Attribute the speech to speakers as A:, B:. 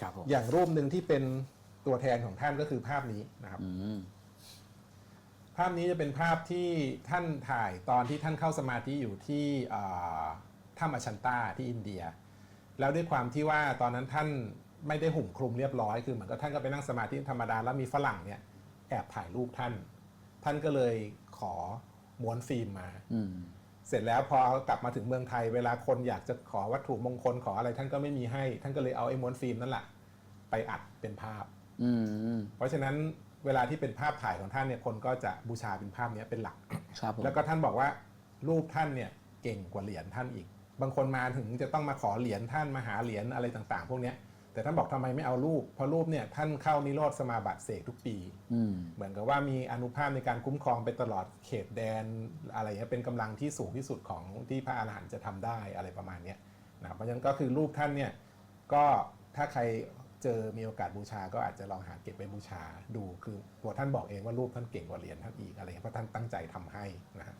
A: ครับผม
B: อย่างรูปหนึ่งที่เป็นตัวแทนของท่านก็คือภาพนี้นะครับ
A: อืม
B: ภาพนี้จะเป็นภาพที่ท่านถ่ายตอนที่ท่านเข้าสมาธิอยู่ที่อ่าถ้ำอชันตาที่อินเดีย แล้วด้วยความที่ว่าตอนนั้นท่านไม่ได้ห่มคลุมเรียบร้อยคือเหมือนกับท่านก็ไปนั่งสมาธิธรรมดาแล้วมีฝรั่งเนี่ยแอบถ่ายรูปท่าน ท่านก็เลยขอม้วนฟิล์มมา
A: อืม
B: เสร็จแล้วพอกลับมาถึงเมืองไทย เวลาคนอยากจะขอวัตถุมงคลขออะไรท่านก็ไม่มีให้ ท่านก็เลยเอาไอ้ม้วนฟิล์มนั่นแหละไปอัดเป็นภาพ
A: อืม
B: เพราะฉะนั้นเวลาที่เป็นภาพถ่ายของท่านเนี่ยคนก็จะบูชาเป็นภาพเนี้ยเป็นหลัก
A: ครับผม
B: แล้วก็ท่านบอกว่ารูปท่านเนี่ยเก่งกว่าเหรียญท่านอีก บางคนมาถึงจะต้องมาขอเหรียญท่านมาหาเหรียญอะไรต่างๆ พวกเนี้ย แต่ท่านบอกทำไมไม่เอารูป เพราะรูปเนี่ยท่านเข้านิโรธสมาบัติเสกทุกปี
A: อืม
B: เหมือนกับว่ามีอนุภาพในการคุ้มครองไปตลอดเขตแดนอะไรเงี้ยเป็นกำลังที่สูงที่สุดของที่พระอาหารหันต์จะทำได้อะไรประมาณเนี้ยนะครับเพราะฉะนั้นก็คือรูปท่านเนี่ยก็ถ้าใครเจอมีโอกาสบูชาก็อาจจะลองหาเก็บไว้บูชาดูคือตัวท่านบอกเองว่ารูปท่านเก่งกว่าเหรียญท่านอีกอะไรเงี้ยเพราะท่านตั้งใจทำให้นะฮะ